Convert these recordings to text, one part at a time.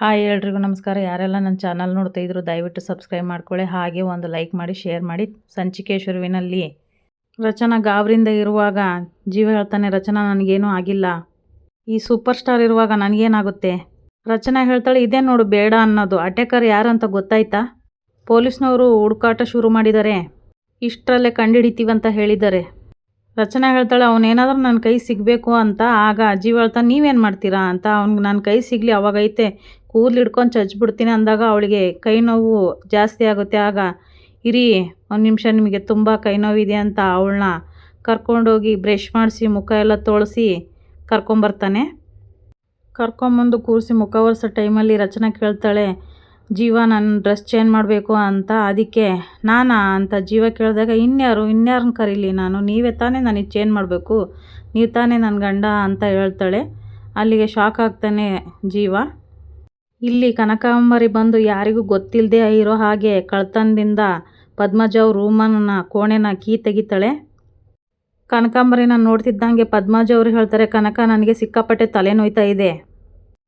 Hi ಎಲ್ರಿಗೂ ನಮಸ್ಕಾರ. ಯಾರೆಲ್ಲ ನನ್ನ ಚಾನಲ್ ನೋಡ್ತಾ ಇದ್ರು, ದಯವಿಟ್ಟು ಸಬ್ಸ್ಕ್ರೈಬ್ ಮಾಡ್ಕೊಳ್ಳಿ. ಹಾಗೆ ಒಂದು ಲೈಕ್ ಮಾಡಿ, ಶೇರ್ ಮಾಡಿ. ಸಂಚಿಕೆ ಶುರುವಿನಲ್ಲಿ ರಚನಾ ಗಾಬರಿಂದ ಇರುವಾಗ ಜೀವ ಹೇಳ್ತಾನೆ, ರಚನಾ, ನನಗೇನೂ ಆಗಿಲ್ಲ. ಈ ಸೂಪರ್ ಸ್ಟಾರ್ ಇರುವಾಗ ನನಗೇನಾಗುತ್ತೆ? ರಚನಾ ಹೇಳ್ತಾಳೆ, ಇದೇ ನೋಡು, ಬೇಡ ಅನ್ನೋದು. ಅಟ್ಯಾಕರ್ ಯಾರು ಅಂತ ಗೊತ್ತಾಯ್ತಾ? ಪೊಲೀಸ್ನವರು ಹುಡುಕಾಟ ಶುರು ಮಾಡಿದ್ದಾರೆ ಇಷ್ಟರಲ್ಲೇ ಕಂಡುಹಿಡಿತೀವಂತ ಹೇಳಿದ್ದಾರೆ. ರಚನಾ ಹೇಳ್ತಾಳೆ, ಅವನೇನಾದ್ರೂ ನನ್ನ ಕೈ ಸಿಗಬೇಕು ಅಂತ. ಆಗ ಜೀವ ಹೇಳ್ತಾನೆ, ನೀವೇನು ಮಾಡ್ತೀರಾ? ಅಂತ. ಅವ್ನಿಗೆ ನನ್ನ ಕೈ ಸಿಗಲಿ, ಅವಾಗೈತೆ. ಕೂದಲು ಹಿಡ್ಕೊಂಡು ಚಚ್ಬಿಡ್ತೀನಿ ಅಂದಾಗ ಅವಳಿಗೆ ಕೈ ನೋವು ಜಾಸ್ತಿ ಆಗುತ್ತೆ. ಆಗ, ಇರಿ, ಒಂದು ನಿಮಿಷ ನಿಮಗೆ ತುಂಬ ಕೈ ನೋವಿದೆ ಅಂತ ಅವಳನ್ನ ಕರ್ಕೊಂಡೋಗಿ ಬ್ರಷ್ ಮಾಡಿಸಿ ಮುಖ ಎಲ್ಲ ತೊಳಸಿ ಕರ್ಕೊಂಬರ್ತಾನೆ. ಕರ್ಕೊಂಬಂದು ಕೂರಿಸಿ ಮುಖ ಒರೆಸೋ ಟೈಮಲ್ಲಿ ರಚನಾ ಕೇಳ್ತಾಳೆ, ಜೀವ, ನಾನು ಡ್ರೆಸ್ ಚೇಂಜ್ ಮಾಡಬೇಕು ಅಂತ. ಅದಕ್ಕೆ ನಾನಾ? ಅಂತ ಜೀವ ಕೇಳಿದಾಗ, ಇನ್ಯಾರು? ಇನ್ಯಾರನ್ನ ಕರೀಲಿ ನಾನು? ನೀವೇ ತಾನೇ ನನಗೆ ಚೇಂಜ್ ಮಾಡಬೇಕು? ನೀವು ತಾನೇ ನನ್ನ ಗಂಡ? ಅಂತ ಹೇಳ್ತಾಳೆ. ಅಲ್ಲಿಗೆ ಶಾಕ್ ಆಗ್ತಾನೆ ಜೀವ. ಇಲ್ಲಿ ಕನಕಾಂಬರಿ ಬಂದು ಯಾರಿಗೂ ಗೊತ್ತಿಲ್ಲದೆ ಇರೋ ಹಾಗೆ ಕಳ್ತನದಿಂದ ಪದ್ಮಜ ಅವ್ರ ರೂಮನ್ನ, ಕೋಣೆನ ಕೀ ತೆಗಿತಾಳೆ. ಕನಕಾಂಬರಿನ ನೋಡ್ತಿದ್ದಂಗೆ ಪದ್ಮಜ ಅವರು ಹೇಳ್ತಾರೆ, ಕನಕ, ನನಗೆ ಸಿಕ್ಕಾಪಟ್ಟೆ ತಲೆನೋಯ್ತಾ ಇದೆ.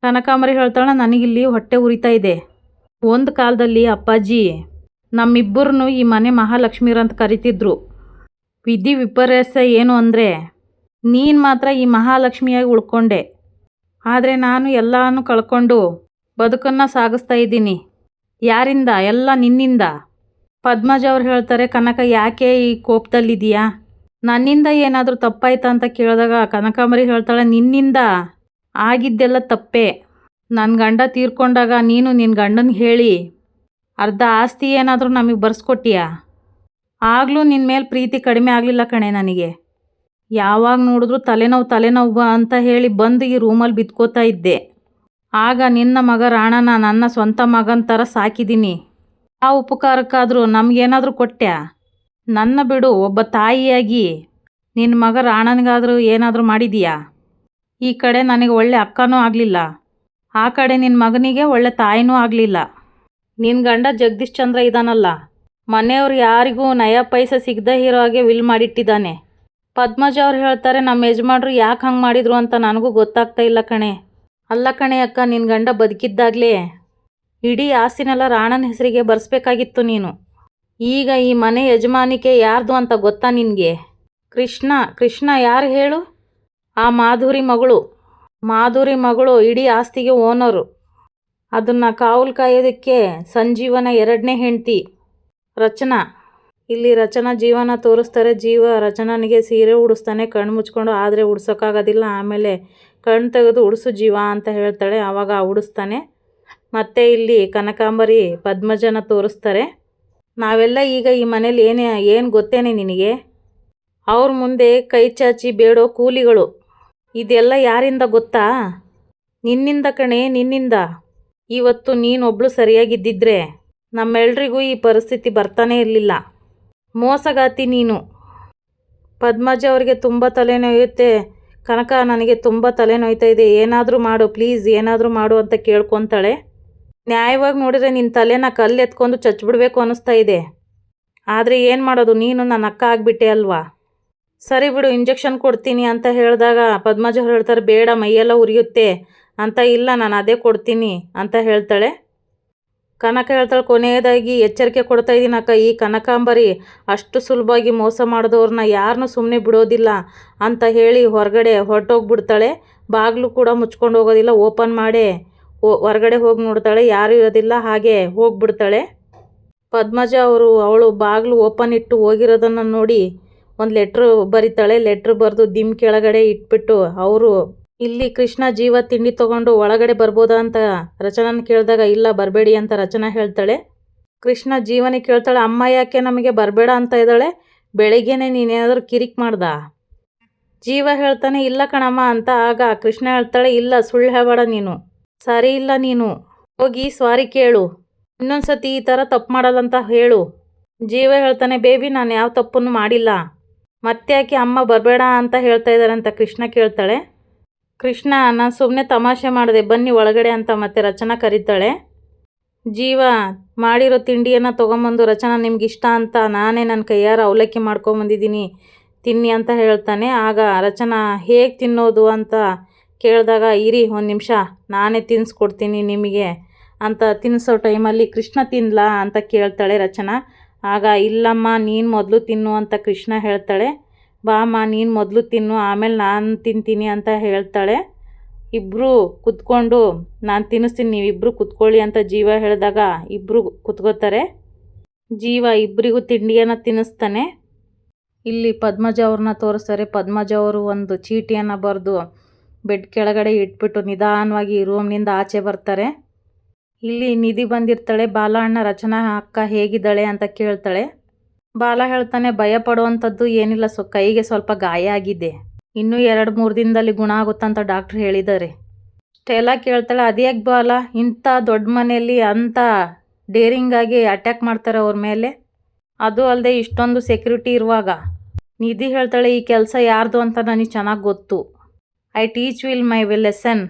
ಕನಕಾಂಬರಿ ಹೇಳ್ತಾಳೆ ನನಗಿಲ್ಲಿ ಹೊಟ್ಟೆ ಉರಿತಾ ಇದೆ. ಒಂದು ಕಾಲದಲ್ಲಿ ಅಪ್ಪಾಜಿ ನಮ್ಮಿಬ್ಬರನ್ನು ಈ ಮನೆ ಮಹಾಲಕ್ಷ್ಮೀರಂತ ಕರಿತಿದ್ರು. ವಿಧಿ ವಿಪರ್ಯಾಸ ಏನು ಅಂದರೆ, ನೀನು ಮಾತ್ರ ಈ ಮಹಾಲಕ್ಷ್ಮಿಯಾಗಿ ಉಳ್ಕೊಂಡೆ. ಆದರೆ ನಾನು ಎಲ್ಲನೂ ಕಳ್ಕೊಂಡು ಬದುಕನ್ನು ಸಾಗಿಸ್ತಾ ಇದ್ದೀನಿ. ಯಾರಿಂದ? ಎಲ್ಲ ನಿನ್ನಿಂದ. ಪದ್ಮಜ ಅವ್ರು ಹೇಳ್ತಾರೆ, ಕನಕ ಯಾಕೆ ಈ ಕೋಪದಲ್ಲಿದೆಯಾ ನನ್ನಿಂದ ಏನಾದರೂ ತಪ್ಪಾಯ್ತಾ ಅಂತ ಕೇಳಿದಾಗ ಕನಕಾಂಬರಿ ಹೇಳ್ತಾಳೆ, ನಿನ್ನಿಂದ. ಆಗಿದ್ದೆಲ್ಲ ತಪ್ಪೇ. ನನ್ನ ಗಂಡ ತೀರ್ಕೊಂಡಾಗ ನೀನು ನಿನ್ನ ಗಂಡನ ಹೇಳಿ. ಅರ್ಧ ಆಸ್ತಿ ಏನಾದರೂ ನಮಗೆ ಬರ್ಸ್ಕೊಟ್ಟಿಯಾ? ಆಗಲೂ ನಿನ್ನ ಮೇಲೆ ಪ್ರೀತಿ ಕಡಿಮೆ ಆಗಲಿಲ್ಲ ಕಣೆ ನನಗೆ. ಯಾವಾಗ ನೋಡಿದ್ರೂ ತಲೆನೋವು ತಲೆನೋವು ಬಾ ಅಂತ ಹೇಳಿ ಬಂದು ಈ ರೂಮಲ್ಲಿ ಬಿತ್ಕೋತಾ ಇದ್ದೆ. ಆಗ ನಿನ್ನ ಮಗ ರಾಣನ ನನ್ನ ಸ್ವಂತ ಮಗನ ಥರ ಸಾಕಿದ್ದೀನಿ ಆ ಉಪಕಾರಕ್ಕಾದರೂ ನಮಗೇನಾದರೂ ಕೊಟ್ಟ್ಯಾ ನನ್ನ ಬಿಡು, ಒಬ್ಬ ತಾಯಿಯಾಗಿ. ನಿನ್ನ ಮಗ ರಾಣನಿಗಾದರೂ ಏನಾದರೂ ಮಾಡಿದೀಯಾ? ಈ ಕಡೆ ನನಗೆ ಒಳ್ಳೆ ಅಕ್ಕನೂ ಆಗಲಿಲ್ಲ. ಆ ಕಡೆ ನಿನ್ನ ಮಗನಿಗೆ ಒಳ್ಳೆ ತಾಯಿನೂ ಆಗಲಿಲ್ಲ. ನಿನ್ನ ಗಂಡ ಜಗದೀಶ್ ಚಂದ್ರ ಇದಾನಲ್ಲ. ಮನೆಯವ್ರು ಯಾರಿಗೂ ನಯ ಪೈಸೆ ಸಿಗದೇ ಇರೋ ಹಾಗೆ ವಿಲ್ ಮಾಡಿಟ್ಟಿದ್ದಾನೆ. ಪದ್ಮಜ ಅವ್ರು ಹೇಳ್ತಾರೆ ನಮ್ಮ ಯಜಮಾನ್ರು ಯಾಕೆ ಹಂಗೆ ಮಾಡಿದ್ರು ಅಂತ ನನಗೂ ಗೊತ್ತಾಗ್ತಾ ಇಲ್ಲ ಕಣೆ. ಅಲ್ಲ ಕಣೆ ಅಕ್ಕ ನಿನ್ನ ಗಂಡ ಬದುಕಿದ್ದಾಗಲೇ. ಇಡೀ ಆಸ್ತಿನೆಲ್ಲ ರಾಣನ ಹೆಸರಿಗೆ ಬರೆಸ್ಬೇಕಾಗಿತ್ತು ನೀನು. ಈಗ ಈ ಮನೆ ಯಜಮಾನಿಕೆ ಯಾರ್ದು ಅಂತ ಗೊತ್ತಾ ನಿನಗೆ? ಕೃಷ್ಣ ಕೃಷ್ಣ ಯಾರು ಹೇಳು? ಆ ಮಾಧುರಿ ಮಗಳು. ಮಾಧುರಿ ಮಗಳು ಇಡೀ ಆಸ್ತಿಗೆ ಓನರು. ಅದನ್ನು ಕಾವಲು ಕಾಯೋದಕ್ಕೆ ಸಂಜೀವನ ಎರಡನೇ ಹೆಂಡ್ತಿ. ರಚನಾ. ಇಲ್ಲಿ ರಚನಾ ಜೀವನ ತೋರಿಸ್ತಾರೆ, ಜೀವ ರಚನನಿಗೆ ಸೀರೆ ಉಡಿಸ್ತಾನೆ, ಕಣ್ಣು ಮುಚ್ಕೊಂಡು ಆದರೆ ಉಡ್ಸೋಕ್ಕಾಗೋದಿಲ್ಲ, ಆಮೇಲೆ ಕಣ್ಣು ತೆಗೆದು ಉಡಿಸು ಜೀವ ಅಂತ ಹೇಳ್ತಾಳೆ. ಆವಾಗ ಉಡಿಸ್ತಾನೆ. ಮತ್ತು ಇಲ್ಲಿ ಕನಕಾಂಬರಿ ಪದ್ಮಜನ ತೋರಿಸ್ತಾರೆ. ನಾವೆಲ್ಲ ಈಗ ಈ ಮನೇಲಿ ಏನೇ, ಏನು ಗೊತ್ತೇನೆ ನಿನಗೆ? ಅವ್ರ ಮುಂದೆ ಕೈ ಚಾಚಿ ಬೇಡೋ ಕೂಲಿಗಳು. ಇದೆಲ್ಲ ಯಾರಿಂದ ಗೊತ್ತಾ? ನಿನ್ನಿಂದ ಕಣೆ, ನಿನ್ನಿಂದ. ಇವತ್ತು ನೀನೊಬ್ಳು ಸರಿಯಾಗಿದ್ದಿದ್ರೆ ನಮ್ಮೆಲ್ರಿಗೂ ಈ ಪರಿಸ್ಥಿತಿ ಬರ್ತಾನೇ ಇರಲಿಲ್ಲ. ಮೋಸಗಾತಿ ನೀನು. ಪದ್ಮಜ ಅವರಿಗೆ ತುಂಬ ತಲೆನೋಯುತ್ತೆ. ಕನಕ ನನಗೆ ತುಂಬ ತಲೆನೋಯ್ತಾ ಇದೆ ಏನಾದರೂ ಮಾಡು ಪ್ಲೀಸ್ ಏನಾದರೂ ಮಾಡು ಅಂತ ಕೇಳ್ಕೊತಾಳೆ. ನ್ಯಾಯವಾಗಿ ನೋಡಿದರೆ ನಿನ್ನ ತಲೆನ ಕಲ್ಲು ಎತ್ಕೊಂಡು ಚಚ್ಬಿಡ್ಬೇಕು ಅನ್ನಿಸ್ತಾ ಇದೆ ಆದರೆ ಏನು ಮಾಡೋದು, ನೀನು ನನ್ನ ಅಕ್ಕ ಆಗಿಬಿಟ್ಟೆ ಅಲ್ವಾ? ಸರಿ ಬಿಡು ಇಂಜೆಕ್ಷನ್ ಕೊಡ್ತೀನಿ ಅಂತ ಹೇಳಿದಾಗ ಪದ್ಮಜ ಅವ್ರು ಹೇಳ್ತಾರೆ, ಬೇಡ, ಮೈಯೆಲ್ಲ ಉರಿಯುತ್ತೆ. ಅಂತ, ಇಲ್ಲ, ನಾನು ಅದೇ ಕೊಡ್ತೀನಿ ಅಂತ ಹೇಳ್ತಾಳೆ. ಕನಕ ಹೇಳ್ತಾಳೆ, ಕೊನೆಯದಾಗಿ ಎಚ್ಚರಿಕೆ ಕೊಡ್ತಾ ಇದ್ದೀನಿ ಅಕ್ಕ. ಈ ಕನಕಾಂಬರಿ ಅಷ್ಟು ಸುಲಭವಾಗಿ ಮೋಸ ಮಾಡಿದವ್ರನ್ನ ಯಾರನ್ನೂ ಸುಮ್ಮನೆ ಬಿಡೋದಿಲ್ಲ ಅಂತ ಹೇಳಿ ಹೊರಗಡೆ ಹೊರಟೋಗ್ಬಿಡ್ತಾಳೆ. ಬಾಗಿಲು ಕೂಡ ಮುಚ್ಕೊಂಡು ಹೋಗೋದಿಲ್ಲ, ಓಪನ್ ಮಾಡೇ ಹೊರಗಡೆ ಹೋಗಿ ನೋಡ್ತಾಳೆ, ಯಾರೂ ಇರೋದಿಲ್ಲ, ಹಾಗೆ ಹೋಗ್ಬಿಡ್ತಾಳೆ. ಪದ್ಮಜ ಅವರು, ಅವಳು ಬಾಗಿಲು ಓಪನ್ ಇಟ್ಟು ಹೋಗಿರೋದನ್ನು ನೋಡಿ ಒಂದು ಲೆಟ್ರು ಬರೀತಾಳೆ. ಲೆಟ್ರ್ ಬರೆದು ದಿಮ್ ಕೆಳಗಡೆ ಇಟ್ಬಿಟ್ಟು ಅವರು ಇಲ್ಲಿ ಕೃಷ್ಣ ಜೀವ ತಿಂಡಿ ತಗೊಂಡು ಒಳಗಡೆ ಬರ್ಬೋದಾ ಅಂತ ರಚನನ ಕೇಳಿದಾಗ, ಇಲ್ಲ, ಬರಬೇಡಿ ಅಂತ ರಚನಾ ಹೇಳ್ತಾಳೆ. ಕೃಷ್ಣ ಜೀವನ ಕೇಳ್ತಾಳೆ, ಅಮ್ಮ ಯಾಕೆ ನಮಗೆ ಬರಬೇಡ ಅಂತ ಇದ್ದಾಳೆ? ಬೆಳಿಗ್ಗೆನೆ ನೀನೇನಾದರೂ ಕಿರಿಕ್ ಮಾಡ್ದ? ಜೀವ ಹೇಳ್ತಾನೆ, ಇಲ್ಲ ಕಣಮ್ಮ ಅಂತ ಆಗ ಕೃಷ್ಣ ಹೇಳ್ತಾಳೆ, ಇಲ್ಲ, ಸುಳ್ಳು ಹೇಳಬೇಡ ನೀನು. ಸರಿ ಇಲ್ಲ ನೀನು. ಹೋಗಿ ಸ್ವಾರಿ ಕೇಳು. ಇನ್ನೊಂದು ಸತಿ ಈ ಥರ ತಪ್ಪು ಮಾಡಲ್ಲಂತ ಹೇಳು. ಜೀವ ಹೇಳ್ತಾನೆ, ಬೇಬಿ, ನಾನು ಯಾವ ತಪ್ಪನ್ನು ಮಾಡಿಲ್ಲ. ಮತ್ತೆ ಯಾಕೆ ಅಮ್ಮ ಬರಬೇಡ ಅಂತ ಹೇಳ್ತಾ ಇದ್ದಾರೆ ಅಂತ ಕೃಷ್ಣ ಕೇಳ್ತಾಳೆ. ಕೃಷ್ಣ ನಾನು ಸುಮ್ಮನೆ ತಮಾಷೆ ಮಾಡಿದೆ, ಬನ್ನಿ ಒಳಗಡೆ ಅಂತ ಮತ್ತೆ ರಚನಾ ಕರೀತಾಳೆ. ಜೀವ, ಮಾಡಿರೋ ತಿಂಡಿಯನ್ನು ತೊಗೊಂಬಂದು ರಚನಾ ನಿಮ್ಗೆ ಇಷ್ಟ ಅಂತ ನಾನೇ ನನ್ನ ಕೈಯಾರ ಅವಲಕ್ಕಿ ಮಾಡ್ಕೊಂಬಂದಿದ್ದೀನಿ, ತಿನ್ನಿ ಅಂತ ಹೇಳ್ತಾನೆ. ಆಗ ರಚನಾ, ಹೇಗೆ ತಿನ್ನೋದು ಅಂತ ಕೇಳಿದಾಗ, ಇರಿ ಒಂದು ನಿಮಿಷ, ನಾನೇ ತಿನ್ನಿಸ್ಕೊಡ್ತೀನಿ ನಿಮಗೆ ಅಂತ ತಿನ್ನಿಸೋ ಟೈಮಲ್ಲಿ ಕೃಷ್ಣ ತಿನ್ನಲಾ ಅಂತ ಕೇಳ್ತಾಳೆ ರಚನಾ. ಆಗ, ಇಲ್ಲಮ್ಮ, ನೀನು ಮೊದಲು ತಿನ್ನು ಅಂತ ಕೃಷ್ಣ ಹೇಳ್ತಾಳೆ. ಬಾಮ್ಮ ನೀನು ಮೊದಲು ತಿನ್ನು, ಆಮೇಲೆ ನಾನು ತಿಂತೀನಿ ಅಂತ ಹೇಳ್ತಾಳೆ. ಇಬ್ಬರು ಕುತ್ಕೊಂಡು, ನಾನು ತಿನ್ನಿಸ್ತೀನಿ ನೀವಿಬ್ಬರು ಕುತ್ಕೊಳ್ಳಿ ಅಂತ ಜೀವ ಹೇಳಿದಾಗ ಇಬ್ಬರು ಕುತ್ಕೋತಾರೆ. ಜೀವ ಇಬ್ಬರಿಗೂ ತಿಂಡಿಯನ್ನು ತಿನ್ನಿಸ್ತಾನೆ. ಇಲ್ಲಿ ಪದ್ಮಜ ಅವ್ರನ್ನ ತೋರಿಸ್ತಾರೆ. ಪದ್ಮಜ ಅವರು ಒಂದು ಚೀಟಿಯನ್ನು ಬರೆದು ಬೆಡ್ ಕೆಳಗಡೆ ಇಟ್ಬಿಟ್ಟು ನಿಧಾನವಾಗಿ ರೂಮ್ನಿಂದ ಆಚೆ ಬರ್ತಾರೆ. ಇಲ್ಲಿ ನಿಧಿ ಬಂದಿರ್ತಾಳೆ. ಬಾಲಣ್ಣ ರಚನಾ ಅಕ್ಕ ಹೇಗಿದ್ದಾಳೆ ಅಂತ ಕೇಳ್ತಾಳೆ. ಬಾಲ ಹೇಳ್ತಾನೆ, ಭಯ ಪಡುವಂಥದ್ದು ಏನಿಲ್ಲ ಸೊ, ಕೈಗೆ ಸ್ವಲ್ಪ ಗಾಯ ಆಗಿದೆ. ಇನ್ನೂ ಎರಡು ಮೂರು ದಿನದಲ್ಲಿ ಗುಣ ಆಗುತ್ತಂತ ಡಾಕ್ಟ್ರ್ ಹೇಳಿದ್ದಾರೆ. ಸ್ಟೆಲ್ಲ ಕೇಳ್ತಾಳೆ ಅದ್ಯಾಕೆ ಬಾಲ? ಇಂಥ ದೊಡ್ಡ ಮನೆಯಲ್ಲಿ ಅಂಥ ಡೇರಿಂಗಾಗಿ ಅಟ್ಯಾಕ್ ಮಾಡ್ತಾರೆ ಅವ್ರ ಮೇಲೆ? ಅದು ಅಲ್ಲದೆ ಇಷ್ಟೊಂದು ಸೆಕ್ಯೂರಿಟಿ ಇರುವಾಗ. ನಿಧಿ ಹೇಳ್ತಾಳೆ, ಈ ಕೆಲಸ ಯಾರ್ದು ಅಂತ ನನಗೆ ಚೆನ್ನಾಗಿ ಗೊತ್ತು. I teach will my way lesson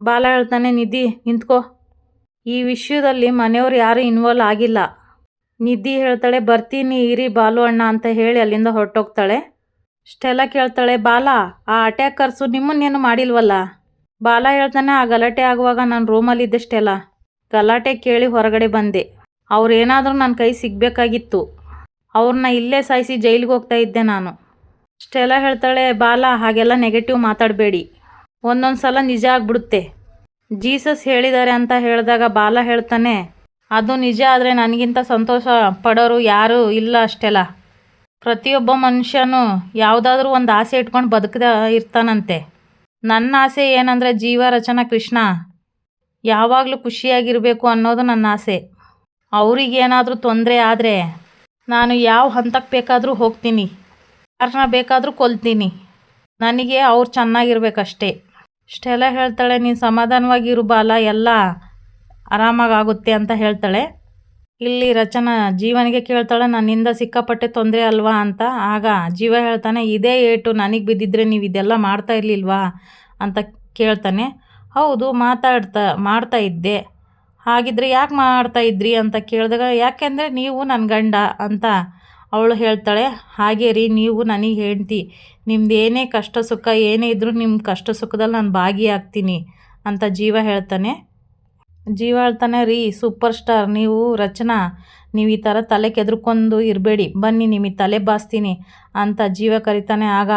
Bala ಹೇಳ್ತಾನೆ, ನಿಧಿ, ನಿಂತ್ಕೋ. ಈ ವಿಷಯದಲ್ಲಿ ಮನೆಯವ್ರು ಯಾರೂ ಇನ್ವಾಲ್ವ್ ಆಗಿಲ್ಲ. ನಿಧಿ ಹೇಳ್ತಾಳೆ, ಬರ್ತೀನಿ, ಇರಿ ಬಾಲು ಅಣ್ಣ ಅಂತ ಹೇಳಿ ಅಲ್ಲಿಂದ ಹೊರಟೋಗ್ತಾಳೆ. ಸ್ಟೆಲ್ಲ ಕೇಳ್ತಾಳೆ, ಬಾಲ, ಆ ಅಟ್ಯಾಕರ್ಸು ನಿಮ್ಮನ್ನೇನು ಮಾಡಿಲ್ವಲ್ಲ? ಬಾಲ ಹೇಳ್ತಾನೆ, ಆ ಗಲಾಟೆ ಆಗುವಾಗ ನಾನು ರೂಮಲ್ಲಿದ್ದೆ ಸ್ಟೆಲ್ಲ. ಗಲಾಟೆ ಕೇಳಿ ಹೊರಗಡೆ ಬಂದೆ. ಅವ್ರೇನಾದರೂ ನನ್ನ ಕೈ ಸಿಗಬೇಕಾಗಿತ್ತು. ಅವ್ರನ್ನ ಇಲ್ಲೇ ಸಾಯಿಸಿ ಜೈಲಿಗೆ ಹೋಗ್ತಾ ಇದ್ದೆ ನಾನು. ಸ್ಟೆಲ್ಲ ಹೇಳ್ತಾಳೆ, ಬಾಲ, ಹಾಗೆಲ್ಲ ನೆಗೆಟಿವ್ ಮಾತಾಡಬೇಡಿ. ಒಂದೊಂದು ಸಲ ನಿಜ ಆಗ್ಬಿಡುತ್ತೆ. ಜೀಸಸ್ ಹೇಳಿದ್ದಾರೆ ಅಂತ ಹೇಳಿದಾಗ ಬಾಲ ಹೇಳ್ತಾನೆ ಅದು ನಿಜ ಆದರೆ ನನಗಿಂತ ಸಂತೋಷ ಪಡೋರು ಯಾರೂ ಇಲ್ಲ ಅಷ್ಟೆಲ್ಲ. ಪ್ರತಿಯೊಬ್ಬ ಮನುಷ್ಯನೂ ಯಾವುದಾದ್ರೂ ಒಂದು ಆಸೆ ಇಟ್ಕೊಂಡು ಬದುಕದ ಇರ್ತಾನಂತೆ. ನನ್ನ ಆಸೆ ಏನಂದರೆ ಜೀವ ರಚನಾ ಕೃಷ್ಣ. ಯಾವಾಗಲೂ ಖುಷಿಯಾಗಿರಬೇಕು ಅನ್ನೋದು ನನ್ನ ಆಸೆ. ಅವರಿಗೇನಾದರೂ ತೊಂದರೆ ಆದರೆ ನಾನು ಯಾವ ಹಂತಕ್ಕೆ ಬೇಕಾದರೂ ಹೋಗ್ತೀನಿ. ಯಾರನ್ನ ಬೇಕಾದರೂ ಕೊಲ್ತೀನಿ. ನನಗೆ ಅವ್ರು ಚೆನ್ನಾಗಿರ್ಬೇಕಷ್ಟೇ. ಇಷ್ಟೆಲ್ಲ ಹೇಳ್ತಾಳೆ, ನೀನು ಸಮಾಧಾನವಾಗಿರು ಬಾಲ, ಎಲ್ಲ. ಆರಾಮಾಗುತ್ತೆ ಅಂತ ಹೇಳ್ತಾಳೆ. ಇಲ್ಲಿ ರಚನಾ ಜೀವನಿಗೆ ಕೇಳ್ತಾಳೆ, ನನ್ನಿಂದ ಸಿಕ್ಕಾಪಟ್ಟೆ ತೊಂದರೆ ಅಲ್ವಾ ಅಂತ. ಆಗ ಜೀವ ಹೇಳ್ತಾನೆ, ಇದೇ ಏಟು, ನನಗೆ ಬಿದ್ದಿದ್ರೆ ನೀವು ಇದೆಲ್ಲ ಮಾಡ್ತಾ ಇರಲಿಲ್ವಾ ಅಂತ ಕೇಳ್ತಾನೆ. ಹೌದು, ಮಾತಾಡ್ತಾ, ಮಾಡ್ತಾ ಇದ್ದೆ. ಹಾಗಿದ್ರೆ ಯಾಕೆ ಮಾಡ್ತಾ ಇದ್ರಿ ಅಂತ ಕೇಳಿದಾಗ, ಯಾಕೆಂದರೆ ನೀವು ನನ್ನ ಗಂಡ ಅಂತ ಅವಳು ಹೇಳ್ತಾಳೆ. ಹಾಗೆ ರೀ, ನೀವು ನನಗೆ ಹೇಳ್ತಿ ನಿಮ್ದು ಏನೇ ಕಷ್ಟ ಸುಖ, ಏನೇ ಇದ್ದರೂ ನಿಮ್ಮ ಕಷ್ಟ ಸುಖದಲ್ಲಿ ನಾನು ಭಾಗಿಯಾಗ್ತೀನಿ ಅಂತ ಜೀವ ಹೇಳ್ತಾನೆ. ಜೀವ ಹೇಳ್ತಾನೆ ರೀ ಸೂಪರ್ ಸ್ಟಾರ್ ನೀವು ರಚನಾ, ನೀವು ಈ ಥರ ತಲೆ ಕೆದ್ರಕೊಂಡು ಇರಬೇಡಿ. ಬನ್ನಿ, ನಿಮಗೆ ತಲೆ ಬಾಸ್ತೀನಿ ಅಂತ ಜೀವ ಕರಿತಾನೆ. ಆಗ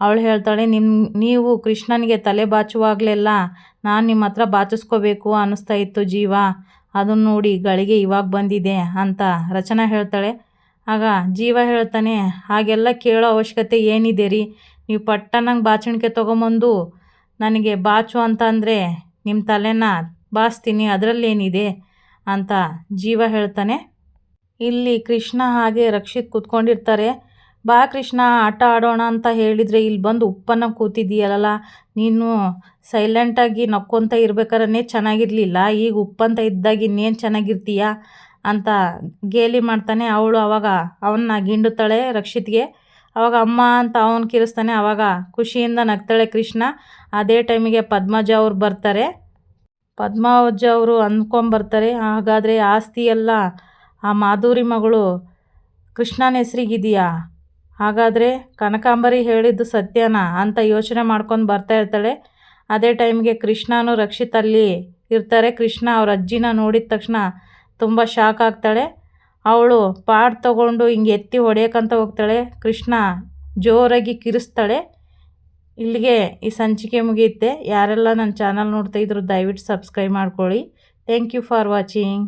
ಅವಳು ಹೇಳ್ತಾಳೆ ನಿಮ್ಮ ನೀವು ಕೃಷ್ಣನಿಗೆ ತಲೆ ಬಾಚುವಾಗಲೆಲ್ಲ ನಾನು ನಿಮ್ಮ ಹತ್ರ ಬಾಚಿಸ್ಕೋಬೇಕು ಅನ್ನಿಸ್ತಾ ಇತ್ತು ಜೀವ. ಅದನ್ನು ನೋಡಿ ಗಳಿಗೆ ಇವಾಗ ಬಂದಿದೆ ಅಂತ ರಚನಾ ಹೇಳ್ತಾಳೆ. ಆಗ ಜೀವ ಹೇಳ್ತಾನೆ, ಹಾಗೆಲ್ಲ ಕೇಳೋ ಅವಶ್ಯಕತೆ ಏನಿದೆ ರೀ? ನೀವು ಪಟ್ಟನಂಗೆ ಬಾಚಣಿಕೆ ತೊಗೊಂಬಂದು ನನಗೆ ಬಾಚು ಅಂತ ಅಂದರೆ ನಿಮ್ಮ ತಲೆನ ಬಾಸ್ತೀನಿ, ಅದರಲ್ಲೇನಿದೆ ಅಂತ ಜೀವ ಹೇಳ್ತಾನೆ. ಇಲ್ಲಿ ಕೃಷ್ಣ ಹಾಗೆ ರಕ್ಷಿತ್ ಕೂತ್ಕೊಂಡಿರ್ತಾರೆ. ಬಾ ಕೃಷ್ಣ, ಆಟ ಆಡೋಣ ಅಂತ ಹೇಳಿದರೆ ಇಲ್ಲಿ ಬಂದು ಉಪ್ಪನ್ನು ಕೂತಿದ್ದೀಯಲ್ಲ ನೀನು ಸೈಲೆಂಟಾಗಿ ನಕ್ಕೊತ ಇರ್ಬೇಕಾರೇ ಚೆನ್ನಾಗಿರಲಿಲ್ಲ, ಈಗ ಉಪ್ಪಂತ ಇದ್ದಾಗ ಇನ್ನೇನು ಚೆನ್ನಾಗಿರ್ತೀಯ ಅಂತ ಗೇಲಿ ಮಾಡ್ತಾನೆ. ಅವಳು ಅವಾಗ ಅವನ್ನ ಗಿಂಡುತ್ತಾಳೆ ರಕ್ಷಿತ್ಗೆ. ಅವಾಗ ಅಮ್ಮ ಅಂತ ಅವನು ಕಿರಿಸ್ತಾನೆ, ಅವಾಗ ಖುಷಿಯಿಂದ ನಗ್ತಾಳೆ ಕೃಷ್ಣ. ಅದೇ ಟೈಮಿಗೆ ಪದ್ಮಜ ಅವ್ರು ಬರ್ತಾರೆ. ಪದ್ಮಾವಜ್ಜ ಅವರು ಅಂದ್ಕೊಂಬರ್ತಾರೆ ಹಾಗಾದರೆ ಆಸ್ತಿ ಎಲ್ಲ ಆ ಮಾಧುರಿ ಮಗಳು ಕೃಷ್ಣನ ಹೆಸರಿಗಿದೆಯಾ? ಹಾಗಾದರೆ ಕನಕಾಂಬರಿ ಹೇಳಿದ್ದು ಸತ್ಯನಾ ಅಂತ ಯೋಚನೆ ಮಾಡ್ಕೊಂಡು ಬರ್ತಾ ಇರ್ತಾಳೆ. ಅದೇ ಟೈಮ್ಗೆ ಕೃಷ್ಣನೂ ರಕ್ಷಿತಲ್ಲಿ ಇರ್ತಾರೆ. ಕೃಷ್ಣ ಅವ್ರ ಅಜ್ಜಿನ ನೋಡಿದ ತಕ್ಷಣ ತುಂಬ ಶಾಕ್ ಆಗ್ತಾಳೆ. ಅವಳು ಪಾಡ್ ತಗೊಂಡು ಹಿಂಗೆ ಎತ್ತಿ ಹೊಡೆಯೋಕ್ಕಂತ ಹೋಗ್ತಾಳೆ. ಕೃಷ್ಣ ಜೋರಾಗಿ ಕಿರಿಸ್ತಾಳೆ. ಇಲ್ಲಿಗೆ ಈ ಸಂಚಿಕೆ ಮುಗಿಯುತ್ತೆ. ಯಾರೆಲ್ಲ ನನ್ನ ಚಾನಲ್ ನೋಡ್ತಾ ಇದ್ರು ದಯವಿಟ್ಟು ಸಬ್ಸ್ಕ್ರೈಬ್ ಮಾಡ್ಕೊಳ್ಳಿ. Thank you for watching